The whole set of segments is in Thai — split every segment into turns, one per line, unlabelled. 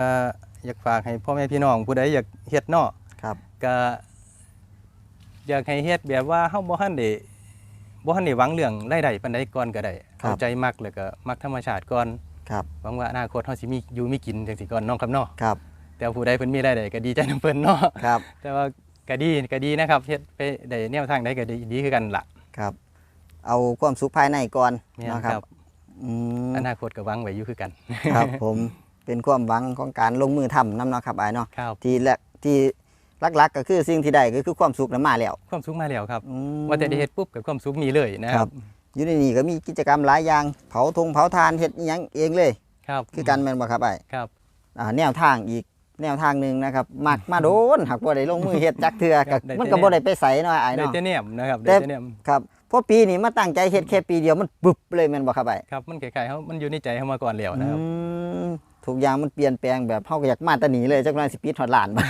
เอ่ออยากฝากให้พ่อแม่พี่น้องผู้ใดอยากเฮ็ดเนาะ
ครับ
ก็อยากให้เฮ็ดแบบว่าเฮาบ่ทันได้บ่ทันได้หวังเรื่องรายได้ปานใดก่อนก็ได้เข้าใจมักแล้วก็มักธรรมชาติก่อน
ครับ
หวังว่าอนาคตเฮาสิมีอยู่มีกินจังซี่ก่อนเน้องครับเนาะ
ครับ
แต่ว่าผู้ใดเพิ่นมีรายได้ก็ดีใจนํเพิ่นเนาะ
ครับ
แต่ว่าก็ดีก็ดีนะครับเฮ็ดไปได้แนวทางใดก็ดีดีคือกันล่ะ
ครับ เอาความสุขภายในก่อน
แม่น
เนาะ
ค
ครั
รั
บบอืม
อนาคตก็หวังไว้อยู่คือกัน
ครับผม เป็นความหวังของการลงมือทำนํเนาะครับไอ้ายเนาะ
ครับ
ที่แรกที่หลักๆ ก็คือสิ่งที่ได้ก็คือความสุขนำมาแล้ว
ความสุขมาแล้วครับ
อืม
ว่าแต่ได้เฮ็ดปุ๊บกับความสุขมีเลยนะค
ครั
รับ
บ อยู่ในนี่ก็มีกิจกรรมหลายอย่าง เผาธงเผาทานเฮ็ดอิหยังเองเลย
ครับ
คือกันแม่นบ่ครับไอ้าย
ครับ
อ่าแนวทางอีกแนวทางหนึ่งนะครับมักมาโดนหากบ่ได้ลงมือเฮ็ดจักเทื่อ
ครั
ก็
บได้
มันก็
แต่
บ่ได้ไปใส่เนาะไอ้าย
ได้
เนาะ
แต่แนมนะครับ
แต่
ได้แต่แนม
ครับเพราะปีนี้มาตั้งใจเฮ็ดแค่ปีเดียวมันปึ๊บเลยแม่นบ่ครับไอ้าย
ครับมันคล้ายๆเฮามันอยู่ในใจเฮามาก่อนแล้วนะครับ
อืม ทุกอย่างมันเปลี่ยนแปลงแบบเฮาก็อยากมาแตะหนีเลยจักหน่อยสิปิดฮอดล้านบ่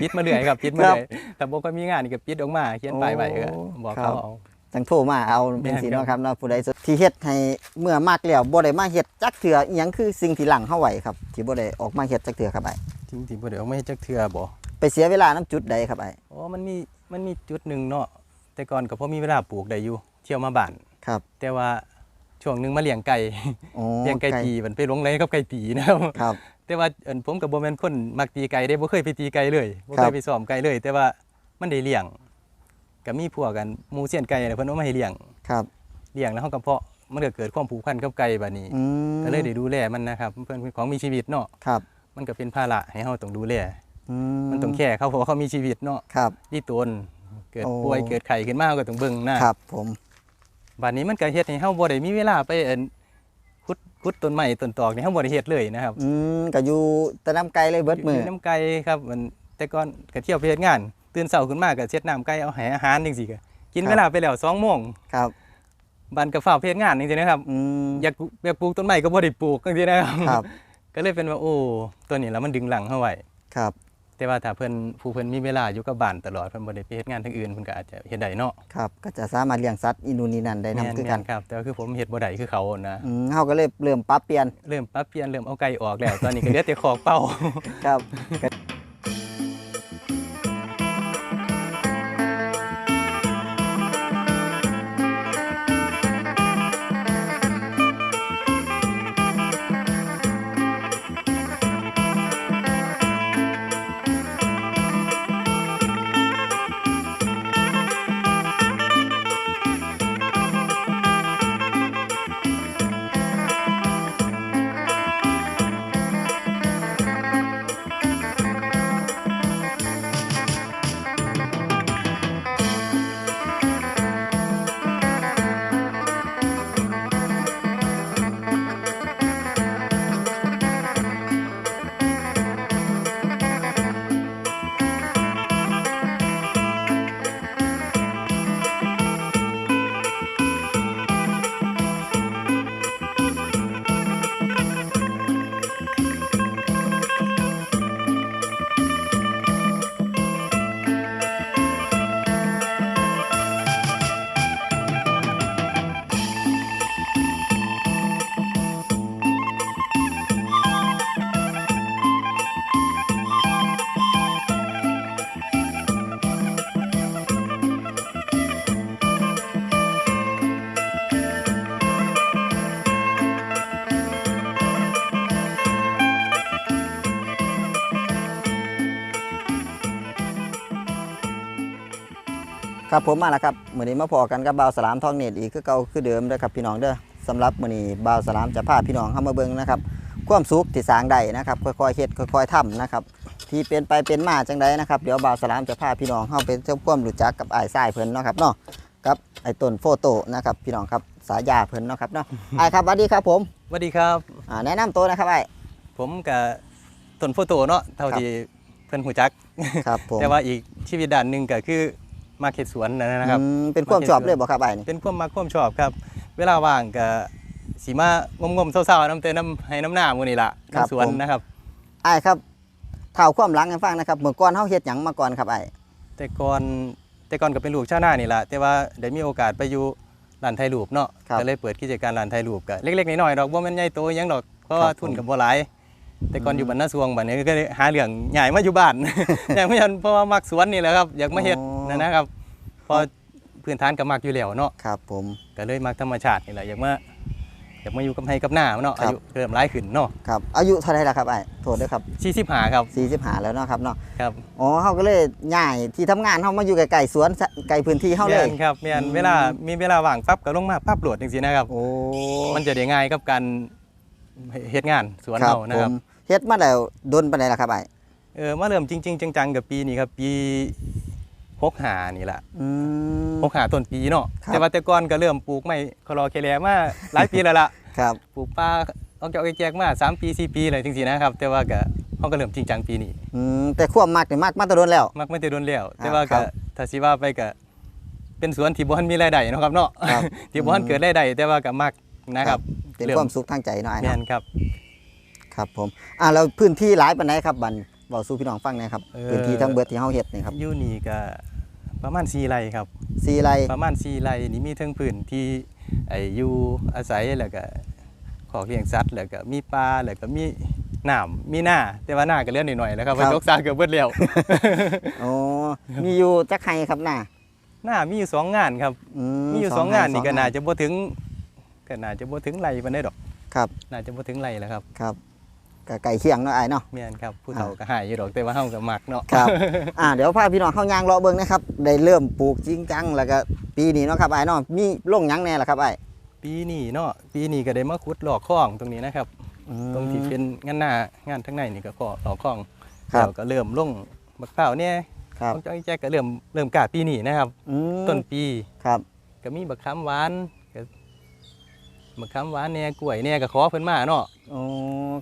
ปิดมาเรื่อยครับปิดมา
ครับ
เรื่อยแต่บ่ค่อยมีงานนี่ก็ปิดออกมาเขียนป้ายไว้ก็
โอ้
บอก
ครั
เขา
บ
เอา
จังโทรมาเอา
แม่
เป็น
น
สิ
ครับ
เนาะครับเนาะผู้ใดสนที่เฮ็ดให้เมื่อมากแล้วบ่ได้มาเฮ็ดจักเทื่ออิหยังคือสิ่งที่หลังเฮาไว้ครับที่บ่ได้ออกมาเฮ็ดจักเทื่อครับไอ้าย
จริงๆบ่ได้เอาไม่จักเทื่อบ่
ไปเสียเวลาน้ำจุดใดครับไอ้าย
อ๋อมันมีมันมีจุดหนึงเนาะแต่ก่อนก็พอมีเวลาปลูกได้อยู่เที่ยวมาบ้าน
ครับ
แต่ว่า ช่วงหนึงมาเลี้ยงไก่
อ๋อ
เลี้ยงไก่ตีมันไปหลงไหลกับไก่ตีนะครับ
ครับ
แต่ว่าเอิ้นผมกับบ่แม่นคนมักตีไก่ได้บ่เคยไปตีไก่เลยบ่
ครั
เค
บ
ยไปซ้อมไก่เลย แต่ว่ามันได้เลี้ยงก็มีพวกกันหมู่เซียนไก่น่ะเพิ่นเอามาให้เลี้ยง
ครับ
เลี้ยงแล้วเฮาก็เพาะมันก็เกิดความผูกพันกับไก่บัดนี้
อืม
ก็เลยได้ดูแลมันนะครับเพิ่นเป็นของมีชีวิตเนาะ
ครับ
มันก็เป็นภาระให้เฮาต้องดูแล
อื
มันต้องแค่เขาเพราะว่าเขามีชีวิตเนาะ
ครับ
ดีตนเกิด
โอ้
ป่วยเกิดไข้ขึ้นมาก็ต้องเบิ่งนะครับ
ผม
บัดนี้มันก็เฮ็ดให้เฮาบ่ได้มีเวลาไปเอิ้นขุดขุดต้นไม้ต้นตอกนี่เฮาบ่ได้เฮ็ดเลยนะครับ
อืมก็อยู่แตะน้ำไกลเลยเบิดมือ
ยู่น้ำไก่ครับมันแต่ก่อนก็เที่ยวไปเฮ็ดงาน ตื่นเช้าขึ้นมาก็เช็ดน้ำไก่เอาให้อาหารจังซี่ก็กิน
ครับ
เวลาไปแล้ว2โมง
ครับ
บันก็ฟ้าวไปเฮ็ดงานจังซี่นะครับ
อืม
อยากปลูกอยากปลูกต้นไม้ก็บ่ได้ปลูกจังซี่นะครับ
ครับ
ก็เลยเป็นว่าโอ้ตัวนี้แล้วมันดึงหลังเฮาไว้
ครับ
แต่ว่าถ้าเพิ่นผู้เพิ่นมีเวลาอยู่กับบ้านตลอดเพิ่นบ่ได้ไปเฮ็ดงานทางอื่นเพิ่นก็อาจจะเฮ็ดได้เนาะ
ครับก็จะสามารถเลี้ยงสัตว์อินูนนี่นั่นได้นํคือกัน
แม่ครับแต่ว่าคือผมเฮ็ดบ่ได้คือเขานะ
อืมเฮาก็เลยเริ่มปรับเปลี่ยน
เริ่มปรับเปลี่ยนเริ่มเอาไก่ออกแล้ว ตอนนี้ก็เหลือแต่ขอกเป้า
ครับ ครับผมมาแล้วครับมื้อนี้มาพอกันกับบ่าวสลามทองเน็ตอีกคือเก่าคือเดิมเด้อครับพี่น้องเด้อสำหรับมื้อนี้บ่าวสลามจะพาพี่น้องเข้ามาเบิ่งนะครับความสุขที่สร้างได้นะครับค่อยๆเฮ็ดค่อยๆทำนะครับที่เป็นไปเป็นมาจังไดนะครับเดี๋ยวบ่าวสลามจะพาพี่น้องเข้าไปเจ้าความรู้จักกับอ้ายทรายเพิ่นเนาะครับเนาะกับไอ้ต้นโฟโต้นะครับพี่น้องครับสายาเพิ่นเนาะครับเนาะอ้ายครับสวัสดีครับผม
สวัสดีครับ
อ่าแนะนำตัวนะครับอ้าย
ผมกับต้นโฟโต้เนาะเท่า
ครับ
ที่เพิ่นหูจัก
ครับผม
แต่ว่าอีกชีวิตด้านหนึงก็คือ มาเฮ็ดสวนนะครับ
อืมเป็นความชอบเลยบ่ครับอ้ายนี่
เป็นความมักความชอบครับ เวลาว่างก็สิมางมๆเศร้าๆน้ำเตน้ำให้น้ำหน้ามื้อนี้ล่ะน้ำสวนนะครับ
อ้ายครับเท่าความหลังให้ฟังนะครับเมื่อก่อนเฮาเฮ็ดหยังมาก่อนครับอ้าย
แต่ก่อนแต่ก่อนก็เป็นลูกชาวนานี่แหละแต่ว่าได้มีโอกาสไปอยู่ร้านถ่ายรูปเนาะก็เลยเปิดกิจการร้านถ่ายรูปก็เล็กๆน้อยๆดอกบ่แม่นใหญ่โตหยังดอกเพราะว่าทุนก็บ่หลาย แต่ก่อนอยู่บ้านนาสวงบัดนี้ก็เลยหาเรื่องใหญ่มาอยู่บ้านอยากมาเฮ็ดเพราะว่ามักสวนนี่แหละครับอยากมาเฮ็ด
อ๋อ
นั่นนะครับเพอพื้นฐานก็มักอยู่แล้วเนาะ
ครับ ผม
ก็เลยมักธรรมชาตินี่แหละอยากมาอยากมาอยู่กับให้กับหน้าเนาะ
ครับ
อายุเริ่มหลายขึ้นเนาะ
ครับอายุเท่าไหรล่ะครับไอ้โทษด้วยครับ
45ครับ
45แล้วเนาะครับเนาะ
ครับ
อ๋อเฮาก็เลยย้ายที่ทำงานเฮามาอยู่ใกล้ๆสวนซะไกลพื้นที่เฮาเลย
แม่นครับแม่น
อืม
เวลามีเวลาว่างปั๊บก็ลงมาปั๊บโหลดจังซี่นะครับ
โอ้
มันจะได้ง่ายกับการเฮ็ดงานสวน
ครับ
เฮานะครับ
ผม เฮ็ดมาแล้วดนปานใดล่ะครับไอ้
เออมาเริ่มจริง ๆ จังๆกับปีนี้ครับ ปี65นี่แหละ
อืม
65ต้นปีเนาะ
ครับ
แต่ว่าแต่ก่อนก็เริ่มปลูกไม้คลอเคแลมาหลายปีแล้วล่ะ
ครับ
ปลูกป่าเอาเกี่ยวแจกมา3ปี4ปีอะไรจังซี่นะครับแต่ว่าก็เฮาก็เริ่มจริงจังปีนี้
อืมแต่ความมักนี่มักมาแตะโดนแล้ว
มักไม่ได้โดนแล้ว
อ่า
แต่ว่า
ครั
ก็
บ
ถ้าสิว่าไปก็เป็นสวนที่บ่ทันมีรายได้เนาะครับเนาะ
ครับ
ที่บ่ทันเกิดรายได้แต่ว่าก็มักนะครับ
เป็น
เริ่ม
ความสุขทางใจเนาะไอ้
แม่
เนาะ
นครับ
ครับผมอ่าแล้วพื้นที่หลายปานใดครับบันเว้าสู่พี่น้องฟังหนะครับ
เอ่อ
พื้นที่ทั้งเบิดที่เฮาเฮ็ดนี่ครับ
อยู่นี่ก็ประมาณ4ไร่ครับ
สี่ไร่
ประมาณ4ไร่นี่มีทั้งพื้นที่ไอ้อยู่อาศัยแล้วก็ขอกเลี้ยงสัตว์แล้วก็มีปลาแล้วก็มีน้ำมีหน้าแต่ว่าหน้าก็เหลือหน่อยๆแล้วครับว่าจกซาเกือบเบิดแล้ว
โอ้มีอยู่จักไห้ครับหน้า
หน้ามีอยู่สองงานครับ
อื
มีอยู่สองงานนี่ก็น่าจะบ่ถึงก็น่าจะบ่ถึงไรปานใดดอก
ครับ
น่าจะบ่ถึงไรแล้วครับ
ครับ ก็ไก่เคียงเนาะไอ้เนาะ
แม่นครับผู้เฒ่าก็หายอยู่ดอกแต่ว่าเฮาก็มักเนาะ
ครับ อ่าเดี๋ยวพาพี่น้องเข้ายางเลาะเบิ่งนะครับ ได้เริ่มปลูกจริงจังแล้วก็ปีนี้เนาะครับไอ้เนาะ มีลงหยังแน่ล่ะครับไอ้
ปีนี้เนาะปีนี้ก็ได้มาขุดหลอกคลองตรงนี้นะครับ
อืม
ตรงที่เป็นงานหน้างานทั้งในนี่ก็ขอหลอกคลอง
ครับ
แล้วก็เริ่มลงบักเป้าวเนี่ย
ครับ
ของเจ้าอีแจ๊กก็เริ่มเริ่มกาปีนี้นะครับ
อืม
ต้นปี
ครับ
ก็มีบักขามหวานก็ บักขามหวานเนี่ยกล้วยเนี่ยก็ขอเพิ่นมาเนาะ
โอ้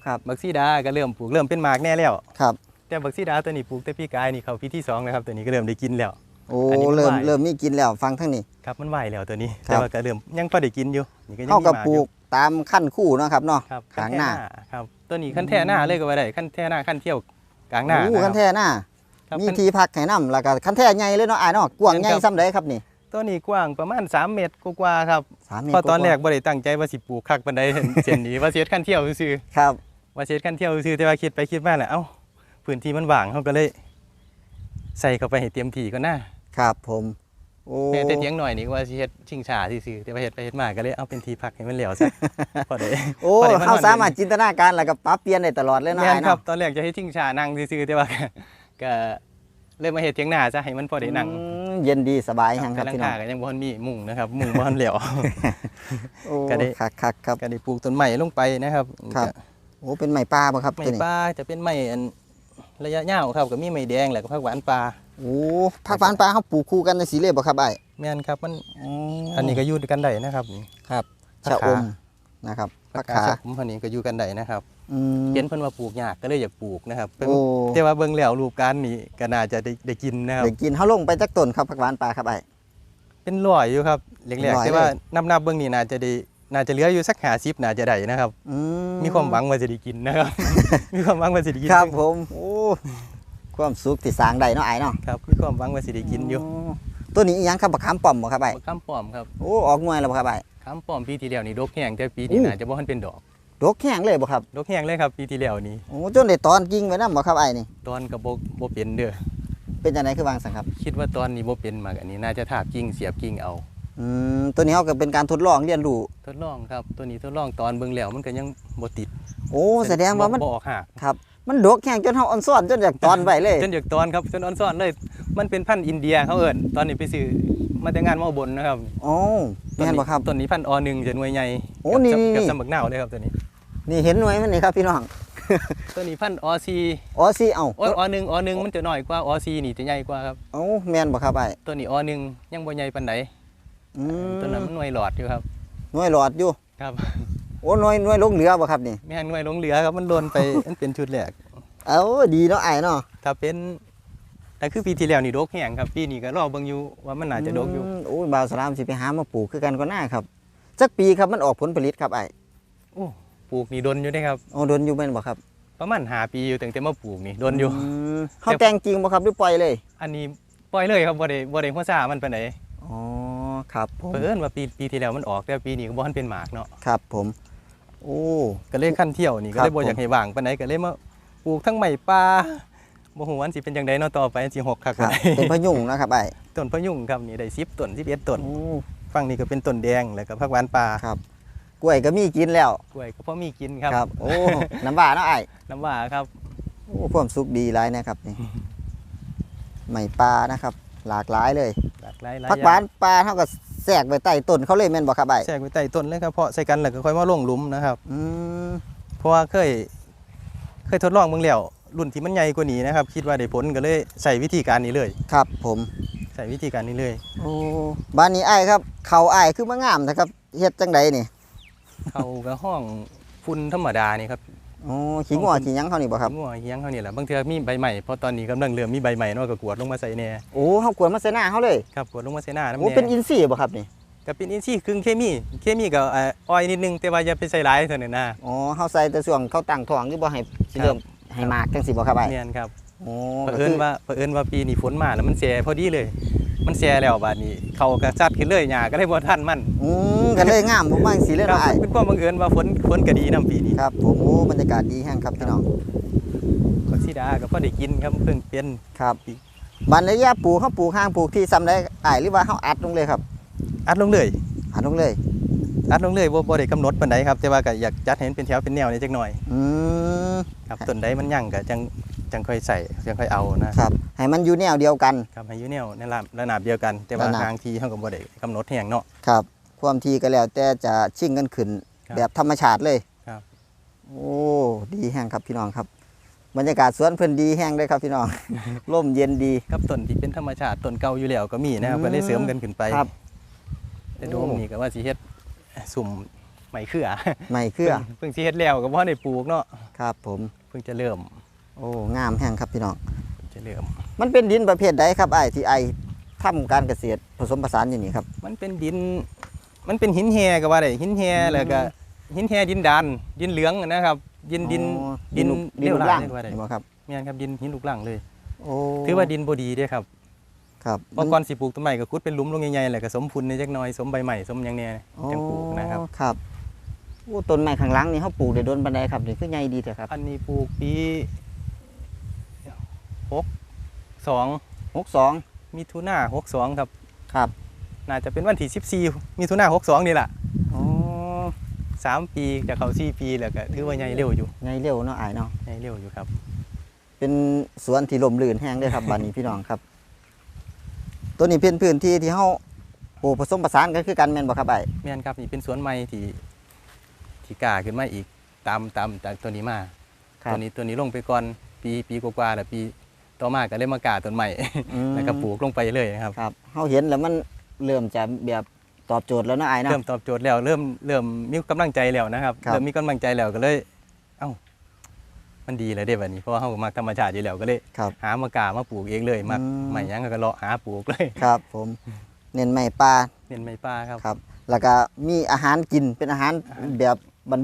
ครับ
บักซีดาก็เริ่มปลูกเริ่มเป็นหมากแน่แล้ว
ครับ
แต่บักซีดาตัวนี้ปลูกแต่พี่กายนี่เขาปีที่สองนะครับตัวนี้ก็เริ่มได้กินแล้ว
โอ้
อันนี้มัน
เริ่ม
ไหว
เริ่มมีกินแล้วฟังทั้งนี้
ครับมันไหวแล้วตัวนี้
ครับ
แต่ว่าก็เริ่มยังพอได้กินอยู่นี่ก็ยัง
เท่า
มี
กับ
หมาก
ปลู
อยู่
กตามขั้นคู่เนาะครับเนาะ
ครับ
กลางหน้า
ครับตัวนี้ขั้นแท่หน้าเลยก็ว่าได้ขั้นแท่หน้าขั้นเที่ยวกลางหน้า
โอ้
นะค
คั
รับ
นแท่หน้า
ครับ
มี
ขั้น
ที่พักให้นํแล้วก็คันแท่ใหญ่เลยเนาะอ้ายเนาะกว้าง
แม่น
ใหญ่
ครับ
ซ้ำใดครับนี่
ตัวนี้กว้างประมาณ 3 เมตรกว่าๆครับ
สามเมตร
เพราะตอนแรก
ว่า
บ่ได้ตั้งใจว่าสิปลูกคักปานใด เส้นนี้ว่าสิเฮ็ดขั้นเที่ยวซื่อ
ๆครับ
ๆว่าสิเฮ็ดขั้นเที่ยวซื่อๆแต่ว่าคิดไปคิดมาแล้วเอ้าพื้นที่มันว่างเฮาก็เลย ใส่เข้าไปให้เต็มที่ก่อนนะครับ
ผม โอ้
แม้แต่เถียงหน่อยนี่ว่าสิเฮ็ดชิงชาซื่อๆแต่ว่าเฮ็ดไปเฮ็ดมาก็เลยเอาเป็นที่พักให้มันแล้วซะ พอได้
โอ้
พอได้ม
เขา
นอน
สามารถจินตนาการแล้วก็ปรับเปลี่ยนได้ตลอดเลยเนาะ
แม่น
อ้าย
ครับ
เนาะ
ตอนแรกจะให้ชิงชานั่งซื่อๆแต่ว่าก็เลยมาเฮ็ดเถียงหน้าซะให้มันพอได้นั่ง
อืม เย็นดีสบายยังครับ
กำลัง
พี่น้อ
หางก็ยังบ่ทันมีมุงนะครับ มุงบ่ทันแล้ว
โอ้
ก็ได้
คักคักครับ
ก็ได้ปลูกต้นไม้ลงไปนะครับ
ครับโอ้เป็นไม้ป่าบ่ครับ
ไม้
ตัวนี้
ป่าจะเป็นไม้อันระยะยาวครับก็มีไม้แดงแล้วก็ผักหวานป่า
โอ้ผักหวานป่าเขาปลูกคู่กันในสีเลยบ่ครับอ้าย
แม่นครับมัน
อ๋อ
อันนี้ก็อยู่ด้วยกันได้นะครับนี่
ครับ
ผัก
ชะ
ขา
อม นะครับผักขา
ชะผมพันนี้ก็อยู่กันได้นะครับ
อืม
เห็นเพิ่นว่าปลูกยากก็เลยอยากปลูกนะครับเพิ่น
โอ้
แต่ว่าเบิ่งแล้วรูปการนี้ก็น่าจะได้ได้กินนะครับ
เด็กกินเฮาลงไปจักต้นครับผักหวานป่าครับอ้าย
เป็นร้อยอยู่ครับแร
ร้
ก
อย
ๆแต่ว่า
เลย
นับนับๆเบิ่งนี่น่าจะได้น่าจะเหลืออยู่สัก50น่าจะได้นะครับ
อื
มีความหวังว่าจะได้กินนะครับ มีความหวังว่าจะได้กิน
ครับผมโอ้ความสุขที่สร้างได้เนาะอ้ายเนาะ
ครับมีความหวังว่าสิได้กินอยู่
โตัวนี้อีหยังครับบักขามป้อมบ่ครับอ้าย
บักข้ามป้อมครับ
โอ้ออกหน่วยแล้วบ่ครับอ้าย
ข้ามป้อมปีที่แล้วนี่ดกแห้งแต่ปีนี้
อู้
น่าจะบ่ทันเป็นดอก
ดกแห้งเลยบ่ครับ
ดกแห้งเลยครับปีที่แล้วนี่
โอ้จนได้ตอนกิ่งไว้นำบ่ครับอ้ายนี่
ตอนก็บ่บ่เป็นเด้อ
เป็นจังไดคือวางสังครับ
คิดว่าตอนนี้บ่เป็นมากอันนี้น่าจะทาบกิ่งเสียบกิ่งเอา
อืมตัวนี้เฮาก็เป็นการทดลองเรียนรู้
ทดลองครับ ตัวนี้ทดลองตอนเบิ่งแล้วมันก็ยังบ่ติด
โอ้แสดงว่ามัน
บ่บ่ออกหัก
ครับมันดกแห้งจนเฮาอ่อนซ้อนจนอยากตอนไว้เลย
จนอยากตอนครับจนอ่อนซ้อนเลย มันเป็นพันธุ์อินเดียเขาเอิ้นตอนนี้ไปซื้อมาแต่งานมาอุบลนะครับ
โอ้แม่นบ่ครับ
ต้นนี้พันธุ์อหนึ่งจะหน่วยใหญ่
โอ้นี่
เกือบ
นี่
สำบักหนาวเลยครับตัวนี้
นี่เห็นหน่วยมันนี่ครับพี่น้อง
ตัวนี้พันธุ์อซี
อ๋อสิเอ้า
โอ้ยอหนึ่งอหนึ่งมันจะน้อยกว่าอซีนี่จะใหญ่กว่าครับ
เอ้าแม่นบ่ครับอ้าย
ตัวนี้อหนึ่งยังบ่ใหญ่ปานใด
อืม
ตัวนั้นมันหน่วยหลอดอยู่ครับ
หน่วยหลอดอยู่
ครับ
โอ้หน่วยหน่วยลงเหลือบ่ครับนี่
แม่นหน่วยลงเหลือครับมันโดนไปมันเป็นชุดแรก
เอ้าดีเนาะอ้ายเนาะ
ถ้าเป็น แต่คือปีที่แล้วนี่ดกแห้งครับปีนี้ก็รอเบิ่งอยู่ว่ามันน่าจะดกอยู่
มโอ้ยบ่าวสลามสิไปหามาปลูกคือกันก็น่าครับจักปีครับมันออกผลผลิตครับอ้าย
โอ้ปลูกนี่ดนอยู่ได้ครับ
โอ้ดนอยู่แม่นบ่ครับ
ประมาณหาปีอยู่ตั้งแต่มาปลูกนี่ดนอยู่
มเฮาแต่งจริงบ่ครับหรือปล่อยเลย
อันนี้ปล่อยเลยครับบ่ได้บ่ได้หัวซ่ามันปานใด
อ๋อครับผม
เพิ่นว่าปีปีที่แล้วมันออกแต่ปีนี้ก็บ่ทันเป็นหมากเนาะ
ครับผม โอ้
ก็เลยขั้นเที่ยวนี่ก็
ครับ
เลยบ่
ผม
อยากให้ว่างปานใดก็เลยมาปลูกทั้งไม้ป่า บ่ฮู้ว่าอันสิเป็นจังไดเนาะต่อไปอันสิหกคัก
ครับ
บ่ได้
เป็นพยุงนะครับไอ้
ต้นพะยุงครับนี่ได้10ต้น11ต้น
โอ้
ฝั่งนี้ก็เป็นต้นแดงแล้วก็ผักหวานป่า
ครับ กล้วยก็มีกินแล้ว
กล้วยก็พอมีกินครับ
ครับ โอ้ น้ำว่าเนาะไอ้
น้ำว่าครับ
โอ้ความสุขดีหลายนะครับนี่ใหม่ปลานะครับ หลากหลายเลย
หลากหลายหลาย
ผักหวานปลาเท่ากับแทรกไว้ใต้ต้นเขาเลยแม่นบ่ครับไอ้
แทรกไว้ใต้ต้นเลยครับเพาะใส่กันแล้วก็ค่อยมาลงหลุมนะครับ
อืม
เพราะว่าเคย เคยทดลองเบิ่งแล้ว รุ่นที่มันใหญ่กว่านี้นะครับ คิดว่าได้ผลก็เลยใส่วิธีการนี้เลย
ครับ ผม
ใส่วิธีการนี้เลย
โอ้บ้านนี้ไอ้ครับ เขาไอ้คือมางามนะครับเฮ็ดจังใดนี่
เขาก็ห้องฝุ่นธรรมดานี่ครับ
โอ้ขี้งัวขี้หยังเขานี่บ่ครับ
งัวเฮียงเขานี่แหละบางเทื่อมีใบใหม่เพราะตอนนี้กำลังเริ่มมีใบใหม่เนาะก็กวดลงมาใส่แน่
โอ้เฮากวนมาใส่หน้าเขาเลย
ครับกวดลงมาใส่หน้าน้ำ
โอ้
แน่
เป็นอินทรีย์บ่ครับนี่
ก็เป็นอินทรีย์ครึ่งเคมี เคมีก็เอ่ออ้อยนิดนึงแต่ว่าอย่าไปใส่หลายเท่านั้นนะ
อ๋อเฮาใส่แต่ช่วงเขาตั้งท้องหรือบ่ให้สิเริ่ม ให้มากจังสิบ่ครับไอ้
เนียนครับ
โอ้
เผ
ก็
อิ
คื
ญว่าเผอิญว่าปีนี้ฝนมาแล้วมันแซ่พอดีเลย มันแซ่แล้วบาดนี้เขาก็จัดขึ้นเลยหญ้าก็เลยบ่ทันมัน
อืมก็เลยงามบ่มาจังสิเลย
ครับ
เนาะไอ้
เป็นความบังเอิญว่าฝนฝนก็ดีนํปีนี้
ครับผมโอ้บรรยากาศดีแฮงครับพี่น้อง
ก็สิดาก็พอได้กินครับเพิ่งเป็น
ครับบันระยะปลูกเขาปลูกห้างปลูกที่ซ้ำได้ไอ้ายหรือว่าเขาอัดลงเลยครับ
อัดลงเลย
อัดลงเลย
อัดลงเลยบ่บ่ได้กำหนดปานใดครับ แต่ว่าก็อยากจัดให้มันเป็นแถวเป็นแนวนี่จักหน่อย
อืม
ครับต้นใดมันยั่งก็จังจังค่อยใส่จังค่อยเอานะครับ
ให้มันอยู่แนวเดียวกัน
ครับให้อยู่แนวในระระนาบเดียวกัน แต่ว่า
ระนาบ
ทางที่เฮาก็บ่ได้กำหนดแห่งเนาะ
ครับ ความทีก็แล้วแต่จะชิ่งกันขึ้น
ครับ
แบบธรรมชาติเลย
ครับ
โอ้ดีแห้งครับพี่น้องครับบรรยากาศสวนเพิ่นดีแห้งเลยครับพี่น้องร่มเย็นดี
ครับต้นที่เป็นธรรมชาติต้นเก่าอยู่แล้วก็มีนะครับ
อืม
ก็เลยเสริมกันขึ้นไป
ครับ
แต่โดมนี่ก็ว่าสิเฮ็ด สุ่มไม้เครือ
ไม่เครือ
เพิ่งสิเฮ็ดแล้วก็บ่ได้ปลูกเนาะ
ครับ ผม
เพิ่งจะเริ่ม
โอ้งามแห้งครับพี่น้อง
เพิ่งจะเริ่ม
มันเป็นดินประเภทใดครับไอ้ายที่ไอ้ทำการเกษตรผสมผสานอยู่นี่ครับ
มันเป็นดิน มันเป็นหินแฮก็ว่าได้หินแฮ
อืม
แล้วก็หินแฮดินดาน ดินเหลืองนะครับ ดินดิน
อ๋อ
ดิน
ดินลูก
เรีย
ล่าง
เรียกว่าได้
เห็นบ่ครับ
แม่นครับดินหินลูกล่างเลย
โอ้
ถือว่าดินบ่ดีเด้ครับ
ครับ
เพราะก่อนสิปลูกต้นไม้ก็ขุดเป็นหลุมลงใหญ่ๆแล้วก็สมพุนในจักหน่อยสมใบใหม่สมหยังแน่จังปลูกนะครับ
อ๋อครับโอ้ต้นไม้ข้างหลังนี่เขาปลูกได้โดนบันไดครับนี่คือใหญ่ดีแต่ครับ
อันนี้ปลูกปีหกสอง
หกสอง
มิถุนาหกสองครับ
ครับ
น่าจะเป็นวันที่สิบสี่มิถุนาหกสองนี่แหละ
โอ้
สามปีจะเข้าสี่ปีแล้วก็ถือว่าใหญ่เร็วอยู่
ใหญ่เร็วเนาะอายเนาะ
ใหญ่เร็วอยู่ครับ
เป็นสวนที่ลมลื่นแห้งเด้วยครับบ้านนี้พี่น้องครับ ตัวนี้เป็นพื้นที่ที่เขาปลูกผสมผสานกันคือกันแม่นบ่ครับไอ้
แม่นครับนี่เป็นสวนใหม่ที่ที่กล้าขึ้นมาอีกตามตามจากตัวนี้มา
ครับ
ตัวนี้ตัวนี้ลงไปก่อนปีปีกว่าๆแล้วปีต่อมาก็เลยมากล้าต้นใหม่
อืม
แล้วก็ปลูกลงไปเลยนะครับ
ครับเขาเห็นแล้วมันเริ่มจะแบบตอบโจทย์แล้วเนาะไอ้เนาะ
เริ่มตอบโจทย์แล้วเริ่มเริ่มมีกำลังใจแล้วนะครับ
ครับ
เริ่มมีกำลังใจแล้วก็เลยเอ้า มันดีเลยเด้แบบนี้เพราะว่าเฮาก็มักธรรมชาติอยู่แล้วก็เลย
ครับ
หามากล้ามาปลูกเองเลยมัก
อืม
ใหม่ยังก็เลาะหาปลูกเลย
ครับผมเน้นไม้ปลา
เน้นไม้ป่าครับ
ครับ แล้วก็มีอาหารกินเป็นอาหารแบบ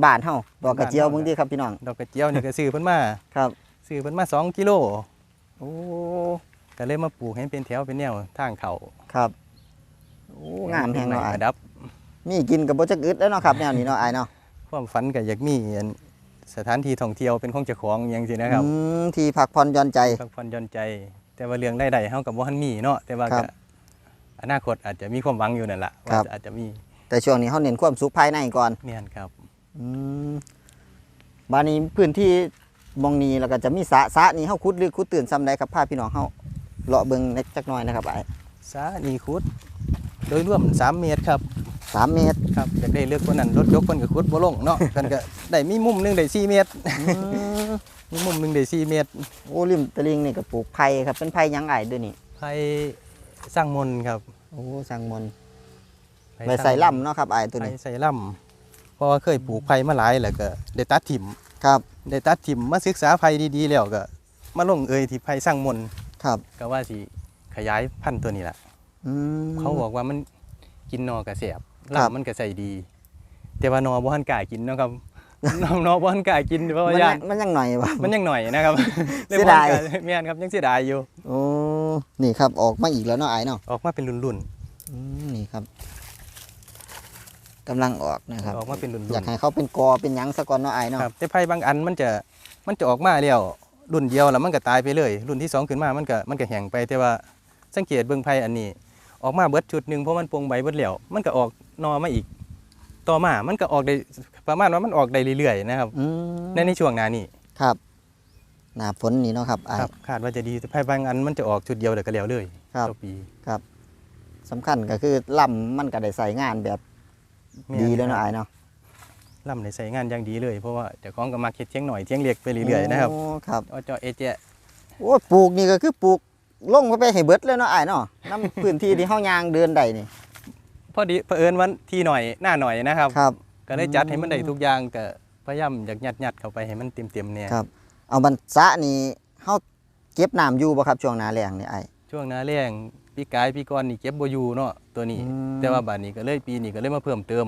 บ้านๆเฮาดอกกระเจียว
บ้านๆ
บางทีครับพี่น้อง
ดอกกระเจียวนี่ก็ซื้อเพิ่นมา
ครับ
ซื้อเพิ่นมา2กิโล
โอ้
ก็เลยมาปลูกให้เป็นแถวเป็นแนวทางเขา
ครับโอ้งามแฮงเนาะ
ป็
ไอ้
ไม้ประดับ
มีกินกับบ่จักอึดแล้วเนาะครับแนวนี้เนาะไอ้เนาะ
ความฝันก็อยากมีอัน สถานที่ท่องเที่ยวเป็นของเจ้าของอย่างสินะครับ
อืมที่พักผ่อนหย่อนใจ
พักผ่อนหย่อนใจ แต่ว่าเรื่องได้ๆเฮากับบ่ทันมีเนาะแต่ว่า
ครั
ก็
บ
อนาคตอาจจะมีความหวังอยู่นั่นล่ะ
ครั
ว่า
บ
อาจจะมี
แต่ช่วงนี้เขาเน้นความสุขภายในก่อน
แม่นครับ
อืมบ้านนี้พื้นที่หมองนี้แล้วก็จะมีสระสระนี้เขาคุดหรือคุดตื่นซ้ำใดครับพาพี่น้องเขาเลาะเบิ่งเล็กจักหน่อยนะครับไอ้
สานีคุด โดยรวม 3 เมตรครับ
สามเมตร
ครับอยากได้เลือกคนนั้นรถยกคนก็คุดบ่ลงเนาะกันก็ได้มีมุมหนึงได้4เมตร
อืม
มีมุมหนึงได้4เมตร
โอ้ริมตะลิงนี่ก็ปลูกไผ่ครับเป็นไผ่หยังไงด้วยนี่
ไผสร้างมนต์ครับ
โอ้สังมน
ไผ
ใบใส่ล่ำเนาะครับไอ้ตัว
ไผ
นี้
ใส่ล่ำเพราะว่าเคยปลูกไผมาหลายแล้วก็ได้ตัดถิ่ม
ครับ
ได้ตัดถิ่มมาศึกษาไผดีๆแล้วก็มาลงเอยที่ไผสร้างมนต์
ครับ
ก็ว่าสิขยายพันธุ์ตัวนี้ล่ะ
อืม
เขาบอกว่ามันกินนอกระแสบ
ครับ
ลำมันก็ใส่ดี แต่ว่านอบ่ทันกล้ากินเนาะครับนอนอบ่ทันกล้ากินเพราะ
มั
ว่านย่า
ยั
น
งมันยังหน่อยวะ
มันยังหน่อยนะครับ
เสียดาย
ลบ่ทันกล้แม่นครับยังเสียดายอยู่
โอ้นี่ครับออกมาอีกแล้วเนาะไอ้เนาะ
ออกมาเป็นรุ่น
อืมนี่ครับกำลังออกนะครับ
ออกมาเป็นรุ่นๆ
อยากให้เขาเป็นกอเป็นหยังซะก่อนเนาะไอ้ายเนาะ
ครับแต่ไผ่บางอันมันจะมันจะออกมาแล้วรุ่นเดียวแล้วมันก็ตายไปเลย รุ่นที่สองขึ้นมามันก็มันก็แห้งไปแต่ว่าสังเกตเบิ่งไผ่อันนี้ ออกมาเบิดชุดหนึ่งเพราะมันปลงใบเบิดแล้วมันก็ออกหนอมาอีก ต่อมามันก็ออกได้ประมาณว่ามันออกได้เรื่อยๆนะครับ
อืม
ในในช่วงหน้านี้
ครับหน้าฝนนี่เนาะครับไอ้าย
ครับคาดว่าจะดีแต่ไผ่บางอันมันจะออกชุดเดียวเดี๋ยวก็แล้วเลย
ครับ
ต่อปี
ครับสำคัญก็คือลำมันก็ได้ใส่งานแบบดีแล้วเนาะไอ้ายเนาะ
ล่ำในใส่งานอย่างดีเลยเพราะว่าเดี๋ยวของก็มาเฮ็ดเทียงหน่อยเทียงเล็กไปเรื่อยๆนะครับ
โอ้ครับ
เอาเจาะเอเจาะ
โอ้ปลูกนี่ก็คือปลูก ลงเข้าไปให้เบิดเลยเนาะไอ้ายเนาะน้ำพื้นที่ที่เฮายางเดินได้นี่
พอดีเผอิญวันที่หน่อยหน้าหน่อยนะครับ
ครับ
ก็เลยจัดให้มันได้ทุกอย่างก็พยายามอยากยัดยัดๆเข้าไปให้มันเต็มเต็มๆเนี่ย
ครับ เอาบันสระนี่เฮาเก็บน้ำอยู่บ่ครับช่วงหน้าแล้งนี่ไอ้าย
ช่วงหน้าแรงปีกายปีก่อนนี่เก็บบ่อยู่เนาะตัวนี้
อืม
แต่ว่าบาดนี้ก็เลยปีนี้ก็เลยมาเพิ่มเติม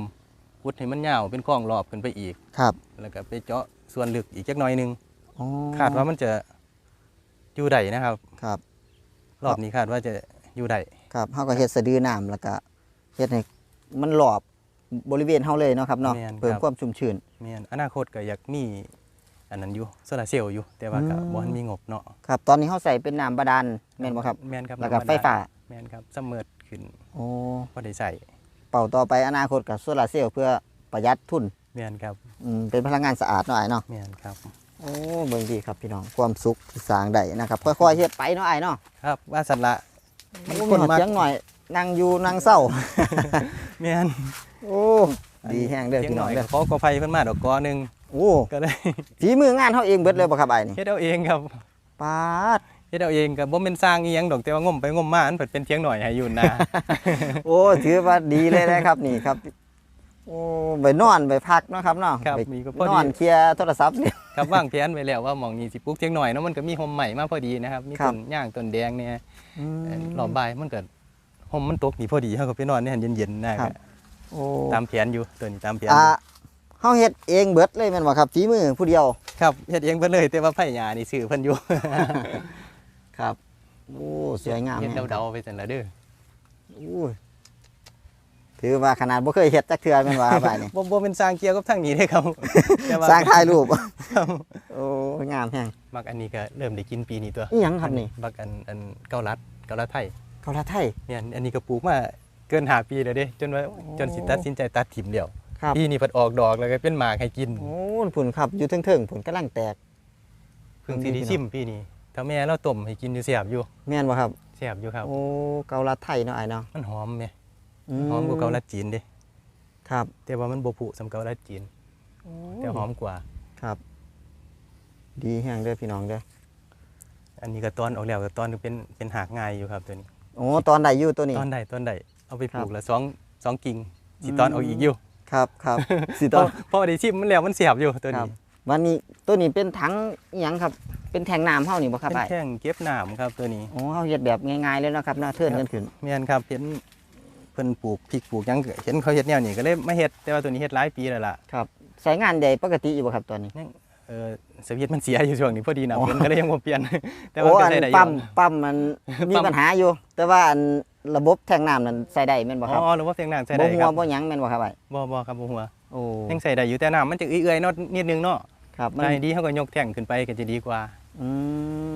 พุดให้มันยาวเป็นคลองรอบขึ้นไปอีก
ครับ
แล้วก็ไปเจาะส่วนลึกอีกจักหน่อยหนึง
อ๋อ
คาดว่ามันจะอยู่ได้นะครับ
ครับ
รอบนี้คาดว่าจะอยู่ได้
ครับเฮาก็เฮ็ดสะดือน้ำแล้วก็เฮ็ดให้มันรอบบริเวณเฮาเลยเนาะครับเนาะเพิ่มความชุ่มชื้น
แม่นอนาคตก็อยากมีอันนั้นอยู่โซลาร์เซลล์อยู่ แต่ว่าก็
อืม
บ่ทันมีงบเนาะ
ครับ ตอนนี้เฮาใส่เป็นน้ำบาดาลแม่นบ่ครับ
แม่นครับ
แล้วก็
ธรรมด
ไฟฟ้า
แม่นครับซัมเมอร์ขึ้น
โอ้
พอได้ใส่
เป่าต่อไปอนาคตกับโซลาร์เซลล์เพื่อประหยัดทุน
แม่นครับ
อืมเป็นพลังงานสะอาดหน่อยเนาะ
แม่นครับ
โอ้เบิ่งดีครับพี่น้องความสุขที่สร้างได้นะครับค่อยๆเฮ็ดไปเนาะไอ้ายเนาะ
ครับ ว่าสัตว์ละ
มัน
ค
คน
นมัก
เสียงหน่อยนั่งอยู่นั่งเศร้า
แม่น
โอ้ดีแห้งเด้อ
เพียง
พี่
ห
น้
น่
อ
องย
เด้
ก็
อ
ขอกอไฟเพิ่นมาดอกกอหนึง
โอ้
ก็เลย
ฝีมืองานเฮาเองเบิดเลยบ่ครับไอ้ายนี่
เฮ็ดเอาเองครับ
ปาด
เฮ็ดเอาเองก็บ่แม่นสร้างอีหยังดอกแต่ว่างมไปงมมาอันเพิ่นเป็นเพียงหน่อยให้อยู่นะ
โอ้ถือว่าดีเลยนะครับนี่ครับ โอ้ไปนอนไปพักเนาะครับเนาะ
ครับ
ไป
มีก็พอน
อน
ดี
เคลียร์โทรศัพท์เนี่ย
ครับวางแผนไว้แล้วว่าหมองนี้สิปลูกเพียงหน่อยเนาะมันก็มีห่มใหม่มาพอดีนะครับมี
ครั
ต้
บ
นย่างต้นแดงเนี่ยเอ่อรอบบ่ายมันก็ห่มมันตกนี่พอดีเฮาก็ไปนอนในหันเย็นๆนะ
ค
ค
รั
รั
บบโอ้
ตามแผนอยู่ตัวนี้ตามแผนอ
อ่า
ยู่
เฮาเฮ็ดเองเบิดเลยแม่นบ่ครับฝีมือผู้เดียว
ครับเฮ็ดเองเพิ่นเลยแต่ว่าไผหญ้านี่ซื้อเพิ่นอยู่
ครับโอ้สวยงาม
เฮ็ด
แม่น
เดาๆไปซั่นละเด้อ
อู้ย ถือว่าขนาดบ่เคยเฮ็ดจักเทื่อแม่นว่าไปนี่
บ่บ่เป็นสร้างเกี่ยวกับทางนี้เด้ครับแต่ว่า
สร้างถ่ายรูป
ครับ
โอ้งามแฮง
มักอันนี้ก็เริ่มได้กินปีนี้ตัว
อีหยังครับนี่
บักอันอันเกาลัดเกาลัดไทย
เกาหลีไทย
เนี่ยอันนี้ก็ปลูกมาเกินห้าปีแล้วเด้จนว่าจนสิตัดสินใจตัดถิ่มเดียว
ครับ
ปีนี้เพิ่นออกดอกแล้วก็เป็นหมากให้กิน
โอ้ผุนครับอยู่เทิงๆผุนกำลังแตก
เพิ่งสิได้ชิมปีนี้ถ้าแม่เราต้มให้กินอยู่แซ่บอยู่
แม่นบ่ครับ
แซ่บอยู่ครับ
โอ้เกาหลีไทยเนาะไอ้เนาะ
มันหอมแม่
อื
หอมกว่าเกาลัดจีนเด้
ครับ
แต่ว่ามันบ่ผุสำเกาลัดจีนแต่หอมกว่า
ครับ ดีแฮงเด้อพี่น้องเด้อ
อันนี้ก็ตอนออกแล้วก็ตอนเป็นเป็นหากง่ายอยู่ครับตัวนี้
โอ้ตอนใดอยู่ตัวนี้
ตอนใดตอนใดเอาไปปลู
ค
ก
รับ
ละสองสองกิ่งสิตอน
อืม
ออกอีกอยู่
ครับครับสิ
พ
ต
อ
อน
พอได้ชิมมันแล้วมันเสียบอยู่ตัว
ครับ
นี้
วันนี้ตัวนี้เป็นถังอิหยังครับ เป็นแทงน้ำเฮานี่บ่ครับ
เป็น
ไอ้
แข้งเก็บน้ำครับตัวนี้
โอ้เฮาเฮ็ดแบบง่ายๆเลยเนาะครับเนาะเทิร์นกันขึ้น
แม่นครับเห็นเพิ่นปลูกพริกปลูกหยังก็เห็นเขาเฮ็ดแนวนี้ก็เลยมาเฮ็ดแต่ว่าตัวนี้เฮ็ดหลายปีแล้วล่ะ
ครับใช้งานได้ปกติอยู่บ่ครับตัวนี้
ยังเออสวิตช์มันเสียอยู่ช่วงนี้พอดีนะเพิ่นก็เลยยังบ่เปลี่ยน แต่
โอ้
ว่าก็
อัน
ใช้ได้อ
ปั๊
ยู่
มปั๊มมันมี
ปั๊ม
ปัญหาอยู่ แต่ว่าอันระบบแทงน้ำนั้นใส่ได้แม่นบ่ครับ
อ๋อหรือว่าเสียงน้ำใช้
บ่
ได้
หั
ควรับ
บ่หยังแม่นบ่ครับไอ้
บ่บ่ครับบ่หัว
โอ้
ยังใส่ได้อยู่แต่น้ำมันจะเอื้อยๆเนาะนิดนึงเนาะ
ครับมัน
ถ้าให้ดีเขาก็ยกแท่งขึ้นไปก็จะดีกว่า
อืม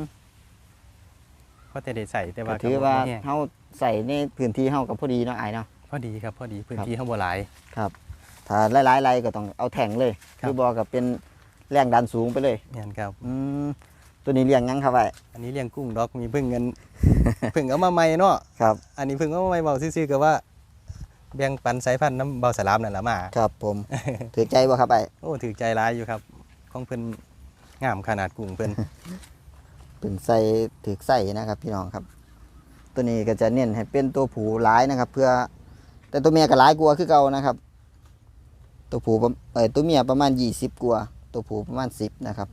เพราะแต่ได้ใส่แต่
ก็
ว่า
ถือ
ก็บ่
ว่า
แห้ง
เฮา ใส่ในพื้นที่เฮาก็พอดีเนาะไอ้เนาะ
พอดีครับพอดีพื้น
ครับ
ที่เขาบ่หลาย
ถ้าหลายๆไรก็ต้องเอาแทงเลย
ครับ
คือบ่ก็เป็นแรงดันสูงไปเลย
แม่นครับ
อืมตัวนี้เลี้ยงหยังครับไอ้
อันนี้เลี้ยงกุ้งดอกมีเพิ่งเงิน เพิ่งเอามาใหม่เนาะ
ครับ
อันนี้เพิ่งเอามาใหม่เบาซื่อๆก็ว่าแบ่งปันสายพันธุ์น้ำเบาสลามนั่นแหละมา
ครับผมถือใจบ่ครับไอ้
โอ้ถือใจร้ายอยู่ครับ ของเพิ่นงามขนาดกุ้งเพิ่น
เป็นใส่ถือใส่นะครับ พี่น้องครับ ตัวนี้ก็จะเน้นให้เป็นตัวผูหลายนะครับ เพื่อ แต่ตัวเมียก็หลายกว่าคือเก่านะครับ ตัวผูประเอ่อตัวเมียประมาณ 20กว่าตัวผูประมาณ 10นะครับ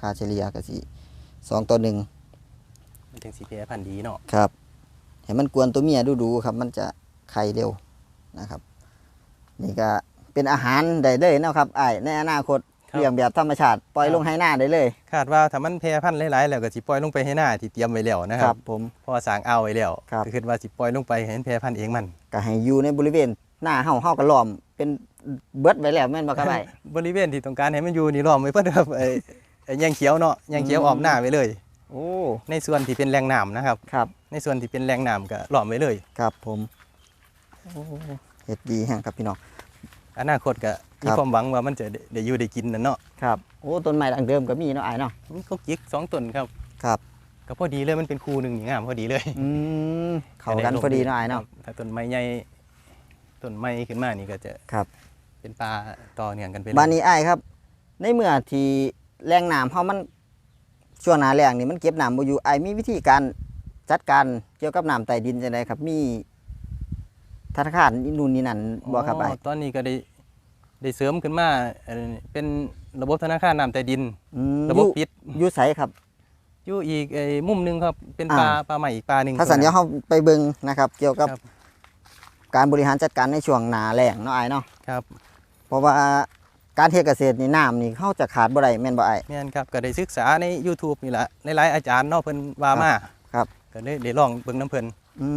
ค่าเฉลี่ยก็สิ2ต่อ1
มันถึงสีแพรพันธุ์ดีเนาะ
ครับให้มันกวนตัวเมียดูๆครับ มันจะไข่เร็วนะครับ นี่ก็เป็นอาหารได้เลยเนาะครับไอ้ายในอนาคต เลี้ยงแบบธรรมชาติปล่อยลงให้หน้าได้เลย
คาดว่าถ้ามันแพรพันธุ์หลายๆแล้วก็สิปล่อยลงไปให้หน้าที่เตรียมไว้แล้วนะค
ค
รั
รั
บบ
ผม
เพราะว่าสร้างอ่าวไว้แล้ว
ครับ
ก็คิดว่าสิปล่อยลงไปให้มันแพรพันธุ์เองมัน
ก็ให้อยู่ในบริเวณหน้าเฮาเฮาก็ล้อมเป็นเบิดไว้แล้วแม่นบ่ครับไอ้
บริเวณที่ต้องการให้มันอยู่นี่ล้อมไว้เพิ่นครับไอ้ไอ้แยงเขียวเนาะแยงเขียว
อืม
ออมหน้าไว้เลย
โอ้
ในส่วนที่เป็นแหล่งน้ำนะครับ
ครับ
ในส่วนที่เป็นแหล่งน้ำก็ล้อมไว้เลย
ครับผมโอ้เฮ็ดดีแฮงครับพี่น้อง
อนาคตก็ มี
ครับ
ความหวังว่ามันจะได้ได้อยู่ได้กินนั่นเนาะ
ครับโอ้ต้นไม้ดังเดิมก็มีเนาะไอ้เนาะ
มีก็จิกสองต้นครับ
ครับ
ก็พอดีเลยมันเป็นคู่หนึ่งนี่งามพอดีเลย
อืมเข้ากันพอดีเนาะไอ้เนาะ
ครับถ้าต้นไม้ใหญ่ต้นไม้ขึ้นมานี่ก็จะ
ครับ
เป็นป่าต่อเนื่องกันไปเลย
บ้านนี้ไอ้ายครับ ในเมื่อที่แรงน้ำเฮามันช่วงหน้าแรงนี่มันเก็บน้ำบ่อยู่ไอ้ายมีวิธีการจัดการเกี่ยวกับน้ำใต้ดินจังไดครับมีธนาคารนี่นู่นนี่นั่นบ่ครับไอ้าย
ตอนนี้ก็ได้ ได้เสริมขึ้นมาเอ่อเป็นระบบธนาคารน้ำใต้ดิน
อืม
ระ
อ
บบ
ยู่
ปิด
อยู่ไสครับ
อยู่อีกไอ้มุมหนึงครับเป็น
อ่า
ปลาปลาใหม่อีกปลาหนึ่ง
ถ้าสัญญาเฮาไปเบิ่งนะครับ เกี่ยวกับ
ครับ
การบริหารจัดการในช่วงหน้าแล้งเนาะไอ้ายเนาะ
ครับ
เพราะว่าการเฮ็ดเกษตรนี่น้ำนี่เฮาจะขาดบ่ได้แม่นบ่ไอ้าย
แม่นครับก็ได้ศึกษาใน YouTube นี่แหละหลายๆอาจารย์เนาะเพิ่นว่ามา
ครับ
ก็เลยได้ลองเบิ่งน้ำเพิ่น
อื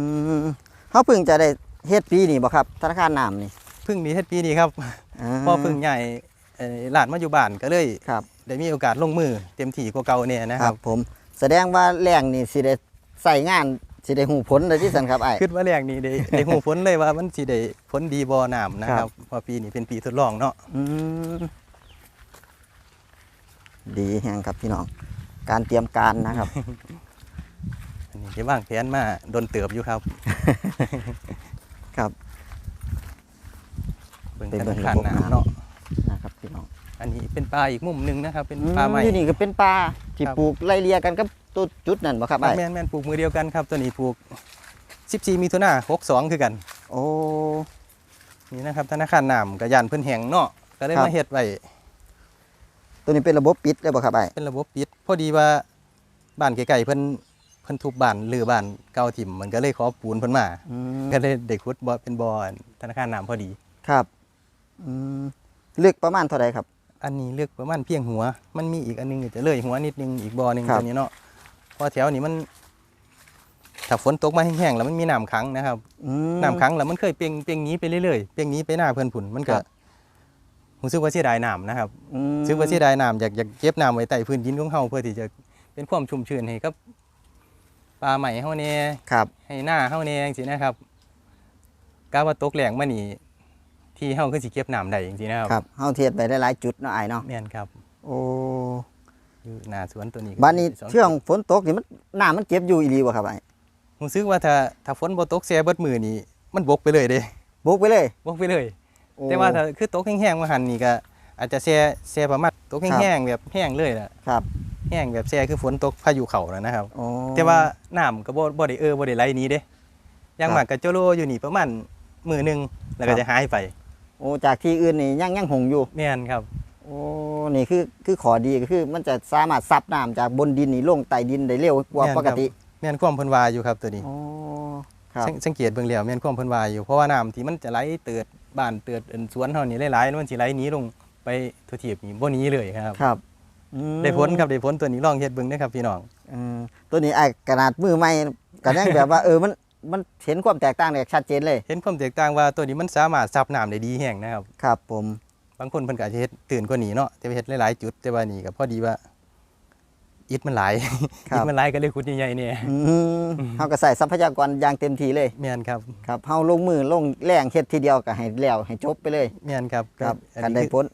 มเฮาเพิ่งจะได้เฮ็ดปีนี้บ่ครับธนาคารน้ำนี่
เพิ่งนี้เฮ็ดปีนี้ครับาพอเพิ่งใหญ่เอ่อหลานมาอยู่บ้านก็เลย
ครับ
ได้มีโอกาสลงมือเต็มที่กว่าเก่าเนี่ยนะ
ค
ค
รั
รั
บบ ผม แสดงว่าแรงนี่สิได้ใส่งานสิได้หูผลเลยที่สันครับไอ้าย
คิดว่าแรกนี่ได้ ได้หูผลเลยว่ามันสิได้ผลดีบ่น้ำนะค
ครั
รับ บเพอปีนี้เป็นปีทดลองเนาะ
อืมดีแฮงครับพี่น้อง การเตรียมการนะครับ
อันนี้ที่วางแผนมาโดนเติบอยู่ครับ
ครับ
เบิ่ง
ไป
ธ
เบิ่
นางคาร
ระบบน้ำ
น้ำเนาะ
นะครับพี่น้อง
อันนี้เป็นปลาอีกมุมหนึงนะครับ เป็น
อืม
ปลาใหม่
อยู่นี่ก็เป็นปลาที่
ครับ
ปลูกไล่เลียกันกับตัวจุดนั่นบ่ครับไอ้าย
แม่นแม่นปลูกมือเดียวกันครับ ตัวนี้ปลูก 14มิถุนา62 คือกัน
โอ้
นี่นะครับธนาคารน้ำกับยานเพิ่นแห้งเนาะก็เลย
ครับ
มาเฮ็ดไว้
ตัวนี้เป็นระบบปิดเลยบ่ครับไอ้าย
เป็นระบบปิด พอดีว่าบ้านไกลๆเพิ่นเพิ่นทุบบ้านหรือบ้านเก่าถิ่มมันก็เลยขอปูนเพิ่นมา
อืม
ก็เลยได้ขุดบ่อเป็นบ่อธนาคารน้ำพอดี
ครับ อืมลึกประมาณเท่าไหร่ครับ
อันนี้เลือกประมาณเพียงหัว มันมีอีกอันหนึงจะเลยหัวนิดนึงอีกบ่อหนึง
ครับ
ตัวนี้เนาะเพอแถวนี้มันถ้าฝนตกมาแห้งๆแล้วมันมีน้ำขังนะครับ
อืม
น้ำขังแล้วมันเคยเปียงเปียงหนี้ไปเรื่อยๆเปียงหนี้ไปหน้าเพื่อนผุนมันก็
ครับ
รู้สึกว่าเสียดายน้ำนะครับ
อืม
รู้สึกว่าเสียดายน้ำอยากอยากเก็บน้ำไว้ใต้พื้นดินของเฮาเพื่อที่จะเป็นความชุ่มชื้นให้กับปลาใหม่เฮาเนี่ย
ครับ
ให้หน้าเฮาเนี่ยจังซี่นะครับกาว่าตกแหลงมานี่ ที่เฮาคือสิเก็บน้ำได้จริงๆนะครับ
ครับเฮาเทียดไปได้หลายจุดเนาะไอ้ายเนาะ
แม่นครับ
โอ้
อยู่หน้าสวนตัวนี้ก็
บ้านนี้
ส
เชื่องฝนตกนี่มันน้ำมันเก็บอยู่อีหลีบ่ครับไอ้
รู้สึกว่าถ้าถ้าฝนบ่ตกแซ่เบิดมือนี่มันบกไปเลยเด้
บุกไปเลย
บกไปเลย
โอ้
แต่ว่าถ้าคือตกแห้งๆมาหันนี่ก็อาจจะแช่แช่ประมาณตก
ครับ
แห้งๆแบบแห้งเลยล่ะ
ครับ
แห้งแบบแช่คือฝนตกพายุเข้าแล้วนะครับ
โอ้
แต่ว่าน้ำก็บ่บ่ได้เออบ่ได้ไหลหนี้เด้อย่าง
ครับ
มากก็โจโลอยู่นี่ประมาณมือหนึงแล้วก็
ครับ
จะหายไป
โอ้จากที่อื่นนี่ยังยังหงอยู่
แม่นครับ
โอ้นี่คือคือขอดีก็คือ มันจะสามารถซับน้ำจากบนดินนี่ลงใต้ดินได้เร็วกว่า
แม่น
ปก
ครับ
ติ
แม่นความเพิ่นว่าอยู่ครับตัวนี้
โอ้ครับ
สังสังเกตเบิ่งแล้วแม่นความเพิ่นว่าอยู่เพราะว่าน้ำที่มันจะไหลเติดบ้านเติดอันสวนเฮานี่หลายๆแล้วมันสิไหลหนีลงไปทั่วทีบนี่บ่หนีเลยครับ
ครับอืม
ได้ผลครับได้ผลตัวนี้ลองเฮ็ดเบิ่งเด้อครับพี่น้อง
อืมตัวนี้ไอ้ขนาดมือใหม่ก็ยังแบบว่าเออมัน มันเห็นความแตกต่างได้ชัดเจนเลย
เห็นความแตกต่างว่าตัวนี้มันสามารถซับน้ำได้ดีแห้งนะครับ
ครับผม
บางคนเพิ่นก็อาจจะเฮ็ดตื่นกว่านี้เนาะแต่ว่าเฮ็ดหลายๆจุดแต่ว่านี่ก็พอดีว่าอิฐมันหลาย
ครั
อิ
บ
ฐมันหลายก็เลยขุดใหญ่ๆเนี่ย
อืมเฮาก็ใส่ทรัพยากรอย่างเต็มที่เลย
แม่นครับ
ครับเฮาลงมือลงแรงเฮ็ดทีเดียวก็ให้แล้วให้จบไปเลย
แม่นครับ
ครับ
อั
กัน
นี้
ได้
คือ
ผล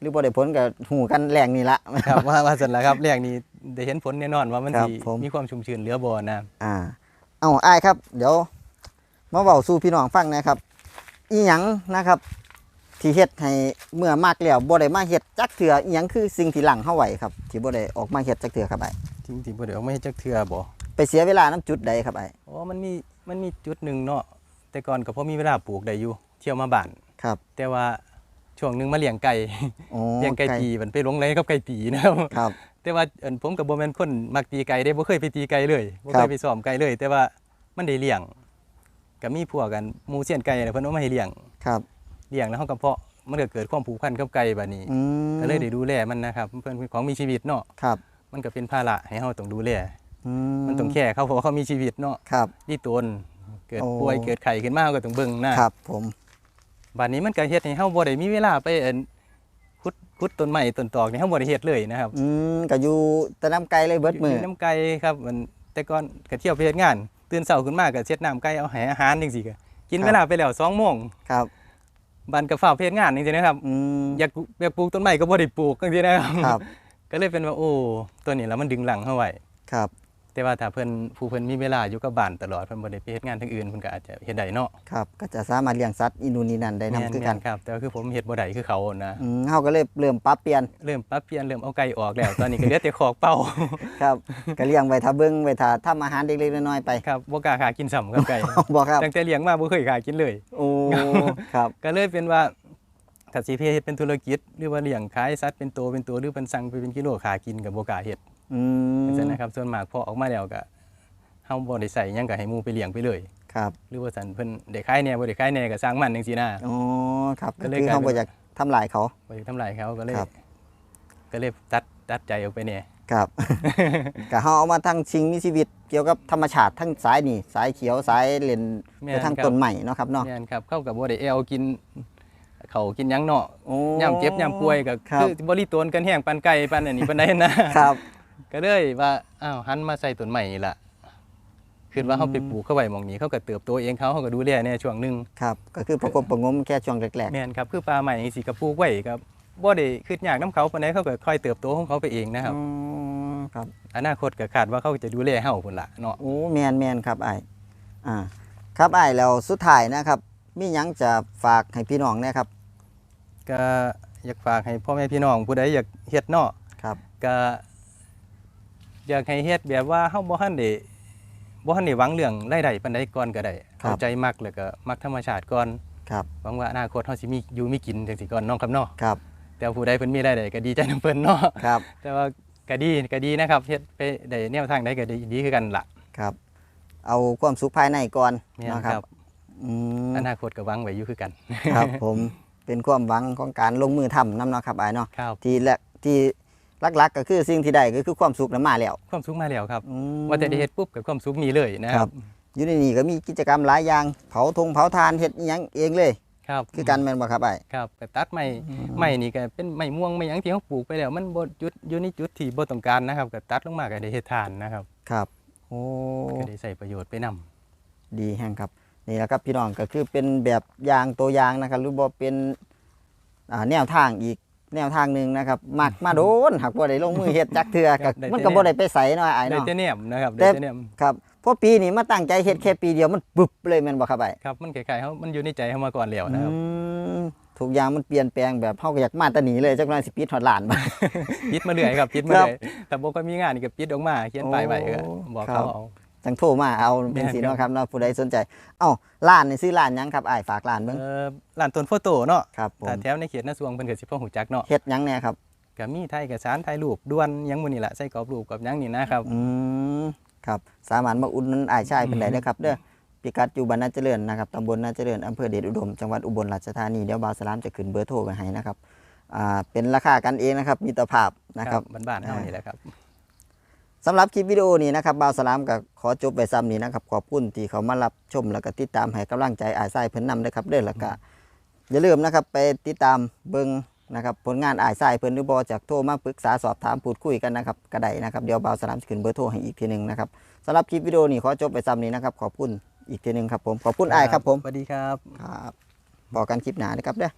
หรือบ่ได้ผลก็หูกันแรงนี่ละ
ครับว่าว่าซั่นล่ะครับแรกนี้ได้เห็นผลแน่นอนว่ามัน
ครับ
สิ
ผม
มีความชุ่มชื้นเหลือบ่นะ
อ่า เอาอ้ายครับ เดี๋ยวมาเว้าสู่พี่น้องฟังนะครับ อีหยังนะครับ ที่เฮ็ดให้เมื่อมากแล้วบ่ได้มาเฮ็ดจักเทื่ออีหยังคือสิ่งที่หลังเฮาไว้ครับที่บ่ได้ออกมาเฮ็ดจักเทื่อครับไอ้าย
จริงๆบ่ได้ออกมาเฮ็ดจักเทื่อบ่
ไปเสียเวลาน้ำจุดใดครับไอ้าย
อ๋อมันมีมันมีจุดหนึงเนาะแต่ก่อนก็พอมีเวลาปลูกได้อยู่เที่ยวมาบ้าน
ครับ
แต่ว่า ช่วงหนึงมาเลี้ยงไก่
โอ้
เลี้ยงไก่ตีมันไปหลงไหลกับไก่ตีนะครับ
ครับ
แต่ว่าเอิ่นผมกับบ่แม่นคนมักตีไก่ได้บ่เคยไปตีไก่เลยบ่
ครั
เค
บ
ยไปซ้อมไก่เลย แต่ว่ามันได้เลี้ยงก็มีพวกกันหมู่เซียนไก่น่ะเพิ่นเอามาให้เลี้ยง
ครับ
เลี้ยงแล้วเฮาก็เพาะมันก็เกิดความผูกพันกับไก่บัดนี้
อืม
ก็เลยได้ดูแลมันนะครับเพิ่นเป็นของมีชีวิตเนาะ
ครับ
มันก็เป็นภาระให้เฮาต้องดูแล
อื
มันต้องแค่เขาเพราะว่าเขามีชีวิตเนาะ
ครับ
ที่ตนเกิด
โอ้
ป่วยเกิดไข้ขึ้นมาเราก็ต้องเบิ่งนะครับ
ผม
บัดนี้มันก็เฮ็ดให้เฮาบ่ได้มีเวลาไปเอิ้นขุดขุดต้นไม้ต้นตอกนี่เฮาบ่ได้เฮ็ดเลยนะครับ
อืมก็อยู่แตะน้ำไกลเลยเบิดมือ
ยู่น้ำไก่ครับมันแต่ก่อนก็เที่ยวไปเฮ็ดงาน ตื่นเช้าขึ้นมาก็เช็ดน้ำไก่เอาให้อาหารจังซี่ก็กิน
ครับ
เวลาไปแล้ว2โมง
ครับ
บันก็ฟ้าวไปเฮ็ดงานจังซี่นะครับ
อืม
อยากอยากปลูกต้นไม้ก็บ่ได้ปลูกจังซี่นะครับ
ครับ
ก็เลยเป็นว่าโอ้ตัวนี้แล้วมันดึงหลังเฮาไว้
ครับ
แต่ว่าถ้าเพิ่นผู้เพิ่นมีเวลาอยู่กับบ้านตลอดเพิ่นบ่ได้ไปเฮ็ดงานทางอื่นเพิ่นก็อาจจะเฮ็ดได้เนาะ
ครับก็จะสามารถเลี้ยงสัตว์อินูนนี่นั่นได้นํคือกัน
แม่ครับแต่ว่าคือผมเฮ็ดบ่ได้คือเขานะ
อืมเฮาก็เลยเริ่มปรับเปลี่ยน
เริ่มปรับเปลี่ยนเริ่มเอาไก่ออกแล้ว ตอนนี้ก็เหลือแต่ขอกเป่า
ครับก็เลี้ยงไว้ถ้าเบิ่งไว้ถ้าทำอาหารเล็กๆน้อยๆไป
ครับบ่กล้าขากินซ้ำครับไก่
บ่ครับ
ตั้งแต่เลี้ยงมาบ่เคยขากินเลย
โอ้ครับ
ก็เลยเป็นว่าถ้าสิเฮ็ดเป็นธุรกิจหรือว่าเลี้ยงขายสัตว์เป็นตัวเป็นตัวหรือเพิ่นสั่งไปเป็นกิโลขากินก็บ่กล้าเฮ็ด
อืม
จังซั่นนะครับส่วนมากพอออกมาแล้วก็เฮาบ่ได้ใส่หยังก็ให้หมู่ไปเลี้ยงไปเลย
ครับ
หรือว่าซั่นเพิ่นได้ขายแหน่บ่ได้ขายแหน่ก็สร้างมันจังซี่นะ
อ๋อครับ
ก็
ก็
เลย
คือก
ลาย
เฮา
เป็น
บ่อยากทำลายเขา
บ่ได้ทำลายเขาก็เลย
ครับ
ก็เลยตัดตัดใจออกไปแหน่
ครับ ก็เฮาเอามาทั้งชิงมีชีวิตเกี่ยวกับธรรมชาติทั้งสายนี่ สายเขียวสายเลนไปทั้งต้นใหม่เนาะครับเนาะ
แม่นครับเข้ากับบ่ได้แอวกินเขาวกินหยังเนาะ
โอ้
ย่ำเจ็บย่ำป่วยก็
ครับ
คือบ่รีตนกันแห้งปานไก่ปานอันนี้ปานใดนะ
ครับ
ก็เลยว่าอ้าวหันมาใส่ต้นใหม่นี่ล่ะคือว่า
อืม
เขาไปปลูกเข้าไว้หมองนี้เขาก็เติบโตเองเขาเขาก็ดูแลในช่วงหนึง
ครับ ก็คือประกบประงมแค่ช่วงแรก
แม่นครับคือปลาใหม่สิก็ปลูกไว้ครับบ่ได้คิดยากน้ำเขาปานใดเขาก็ค่อยเติบโตของเขาไปเองนะ
ๆ
ครับ
อืมครับ
อนาคตก็คาดว่าเขาจะดูแลเฮาพุ่นล่ะเนาะ
โอ้แมนแมนครับไอ้ายอ่า ครับไอ้ายแล้วสุดท้ายนะครับ มีหยังจะฝากให้พี่น้องเนะครับ
ก็อยากฝากให้พ่อแม่พี่น้องผู้ใดอยากเฮ็ดเนาะ
ครับ
ก็ อยากให้เฮ็ดแบบว่าเฮาบ่ทันได้บ่ทันได้หวังเรื่องรายได้ปานใดก่อนก็ได้
ครับ
เข้าใจมักแล้วก็มักธรรมชาติก่อน
ครับ
หวังว่าอนาคตเฮาสิมีอยู่มีกินจังซี่ก่อนเน้องครับเนาะ
ครับ
แต่ว่าผู้ใดเพิ่นมีรายได้ก็ดีใจนํเพิ่นเนาะ
ครับ
แต่ว่าก็ดีก็ดีนะครับเฮ็ดไปได้แนวทางใดก็ดีดีคือกันล่ะ
ครับเอาความสุขภายในก่อน
แม่น
เนาะ
ค
ค
รั
รับบอืม
อนาคตก็หวังไว้อยู่คือกัน
ครับผมเป็นความหวังของการลงมือทำนํเนาะครับไอ้ายเนาะ
ครับ
ที่แรกที่ หลักๆ ก็คือสิ่งที่ได้ก็คือความสุขนํมาแล้ว
ความสุขมาแล้วครับ
อืม
ว่าแต่ได้เฮ็ดปุ๊บก็ความสุขมีเลยนะค
ครั
รับ
บอยู่ในนี่ก็มีกิจกรรมหลายอย่างเผาธงเผาทานเฮ็ดอิหยังเองเลย
ครับ
คือกันแม่นบ่ครับไอ้าย
ครับก็ตัดไม้ไม้นี่ก็เป็นไม้ม่วงไม้หยังที่เขาปลูกไปแล้ว มันบ่จุดอยู่ในจุดที่บ่ต้องการนะครับก็ตัดลงมาก็ได้เฮ็ดทานนะครับ
ครับโอ้
ก็ได้ใส่ประโยชน์ไปนํ
ดีแห้งครับนี่แหละครับพี่น้องก็คือเป็นแบบอย่างตัวอย่างนะครับหรือบ่เป็นอ่าแนวทางอีก แนวทางหนึ่งนะครับมักมาโดนหากบ่ได้ลงมือเฮ็ดจักเทื่อก็มันก็บ่ได้ไปใส่เนาะไอ้าย
ได้
เนาะ
แต่แนมนะครับ
แต่
ได้แต่แนม
ครับเพราะปีนี้มาตั้งใจเฮ็ดแค่ปีเดียวมันปึ๊บเลยแม่นบ่ครับไอ้าย
ครับมันคล้ายๆเฮามันอยู่ในใจเฮามาก่อนแล้วนะครับ
อืมทุกอย่างมันเปลี่ยนแปลงแบบเฮาก็อยากมาแตะหนีเลยจักหน่อยสิปิดฮอดล้านบ่
ปิดมาเรื่อยครับปิดมา
ครับ
เรื่อยแต่บ่ก็มีงานนี่ก็ปิดออกมาเขียนป้ายไว้ก็
โอ้
บอก
ครั
เขา
บ
เอา
จังโทรมาเอาเป็นสิ
แม่นครับ
เนาะครับเนาะผู้ใดสนใจ เอ้าร้านนี่ซื้อร้านหยังครับอ้ายฝากร้านเบิ่ง
เอ่อร้านต้นโฟโต้เนาะ
ครับผม
ถ้าแถวในเขตนาสวงเพิ่นก็สิพอฮู้จักเนาะ
เฮ็ดหยังแน่ครับ
ก็มีไทยเอกสารถ่ายรูปด่วนหยังมื้อนี้ล่ะใส่กรอบรูปกับหยังนี่นะครับ
อืมครับ สามารถมาอุดหนุนอ้ายชายเป็นได้เด้อครับเด้อพิกัดอยู่บ้านนาเจริญนะครับตำบลนาเจริญอำเภอเดชอุดมจังหวัดอุบลราชธานีเดี๋ยวบาวสลามจะขึ้นเบอร์โทรไว้ให้นะครับอ่าเป็นราคากันเองนะครับมิตรภาพนะครับ
บ้านๆเฮานี่แหละครับ
สำหรับคลิปวิดีโอนี้นะครับบาวสลามก็ขอจบไปซ้ำนี้นะครับขอบคุณที่เขามารับชมแล้วก็ติดตามให้กำลังใจอ้ายชายเพิ่นนำด้วยครับเด้อแล้วก็อย่าลืมนะครับไปติดตามเบิ่งนะครับผลงานอ้ายชายเพิ่นหรือบ่จากโทรมาปรึกษาสอบถามพูดคุยกันนะครับก็ได้นะครับเดี๋ยวบาวสลามจะขึ้นเบอร์โทรให้อีกทีหนึงนะครับสำหรับคลิปวิดีโอนี้ขอจบไปซ้ำนี้นะครับขอบคุณอีกทีหนึงครับผมขอบคุณอ้ายครับผม
สวัสดีครับ
ครับบอกกันคลิปหน้านะครับเด้อ